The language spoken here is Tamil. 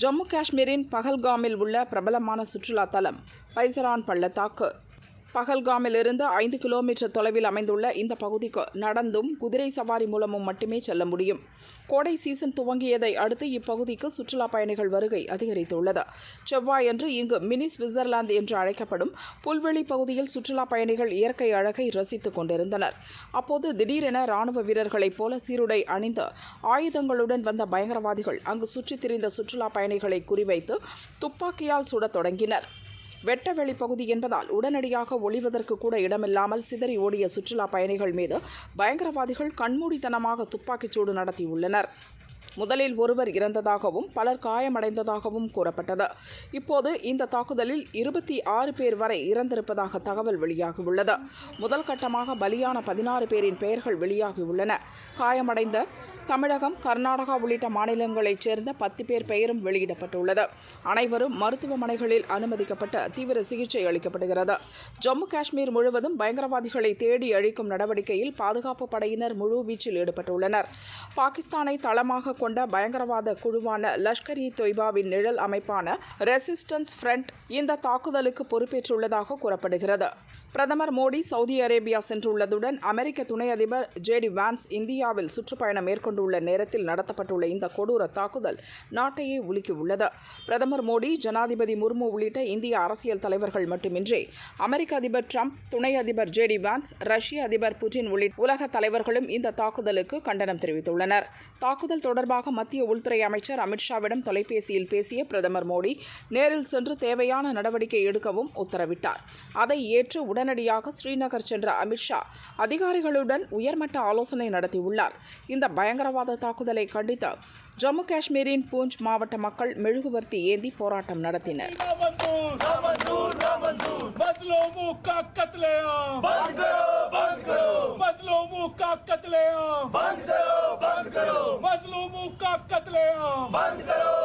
ஜம்மு காஷ்மீரின் பகல்காமில் உள்ள பிரபலமான சுற்றுலா தலம் பைசரான் பள்ளத்தாக்கு. பகல்காமிலிருந்து ஐந்து கிலோமீட்டர் தொலைவில் அமைந்துள்ள இந்த பகுதிக்கு நடந்தும் குதிரை சவாரி மூலமும் மட்டுமே செல்ல முடியும். கோடை சீசன் துவங்கியதை அடுத்து இப்பகுதிக்கு சுற்றுலா பயணிகள் வருகை அதிகரித்துள்ளது. செவ்வாயன்று இங்கு மினி சுவிட்சர்லாந்து என்று அழைக்கப்படும் புல்வெளி பகுதியில் சுற்றுலா பயணிகள் இயற்கை அழகை ரசித்துக் கொண்டிருந்தனர். அப்போது திடீரென ராணுவ வீரர்களைப் போல சீருடை அணிந்து ஆயுதங்களுடன் வந்த பயங்கரவாதிகள் அங்கு சுற்றித் திரிந்த சுற்றுலா பயணிகளை குறிவைத்து துப்பாக்கியால் சுடத் தொடங்கினர். வெட்டவெளி பகுதி என்பதால் உடனடியாக ஒளிவதற்கு கூட இடமில்லாமல் சிதறி ஓடிய சுற்றுலா பயணிகள் மீது பயங்கரவாதிகள் கண்மூடித்தனமாக துப்பாக்கிச்சூடு நடத்தியுள்ளனர். முதலில் ஒருவர் இறந்ததாகவும் பலர் காயமடைந்ததாகவும் கூறப்பட்டது. இப்போது இந்த தாக்குதலில் இருபத்தி ஆறு பேர் வரை இறந்திருப்பதாக தகவல் வெளியாகியுள்ளது. முதல் கட்டமாக பலியான பதினாறு பேரின் பெயர்கள் வெளியாகியுள்ளன. காயமடைந்த தமிழகம் கர்நாடகா உள்ளிட்ட மாநிலங்களைச் சேர்ந்த பத்து பேர் பெயரும் வெளியிடப்பட்டுள்ளது. அனைவரும் மருத்துவமனைகளில் அனுமதிக்கப்பட்டு தீவிர சிகிச்சை அளிக்கப்படுகிறது. ஜம்மு காஷ்மீர் முழுவதும் பயங்கரவாதிகளை தேடி அழிக்கும் நடவடிக்கையில் பாதுகாப்பு படையினர் முழுவீச்சில் ஈடுபட்டுள்ளனர். பாகிஸ்தானை தளமாக கொண்ட பயங்கரவாத குழுவான லஷ்கர் இ தொய்பாவின் நிழல் அமைப்பான ரெசிஸ்டன்ஸ் ஃப்ரண்ட் இந்த தாக்குதலுக்கு பொறுப்பேற்றுள்ளதாக கூறப்படுகிறது. பிரதமர் மோடி சவுதி அரேபியா சென்றுள்ளதுடன் அமெரிக்க துணை அதிபர் ஜேடி வான்ஸ் இந்தியாவில் சுற்றுப்பயணம் மேற்கொண்டுள்ள நேரத்தில் நடத்தப்பட்டுள்ள இந்த கொடூர தாக்குதல் நாட்டையே உலுக்கியுள்ளது. பிரதமர் மோடி ஜனாதிபதி முர்மு உள்ளிட்ட இந்திய அரசியல் தலைவர்கள் மட்டுமின்றி அமெரிக்க அதிபர் ட்ரம்ப் துணை அதிபர் ஜேடி வான்ஸ் ரஷ்ய அதிபர் புட்டின் உள்ளிட்ட உலக தலைவர்களும் இந்த தாக்குதலுக்கு கண்டனம் தெரிவித்துள்ளனர். தாக்குதல் தொடர்பாக மத்திய உள்துறை அமைச்சர் அமித்ஷாவிடம் தொலைபேசியில் பேசிய பிரதமர் மோடி நேரில் சென்று தேவையான நடவடிக்கை எடுக்கவும் உத்தரவிட்டார் அதை ஏற்று உடனடியாக ஸ்ரீநகர் சென்ற அமித்ஷா அதிகாரிகளுடன் உயர்மட்ட ஆலோசனை நடத்தியுள்ளார் இந்த பயங்கரவாத தாக்குதலை கண்டித்து ஜம்மு காஷ்மீரின் பூஞ்ச் மாவட்ட மக்கள் மெழுகுவர்த்தி ஏந்தி போராட்டம் நடத்தினர் ना मंजूर ना मंजूर ना मंजूर मजलूमों का कत्लेआम बंद करो बंद करो मजलूमों का कत्लेआम बंद करो बंद करो मजलूमों का कत्लेआम। बंद करो।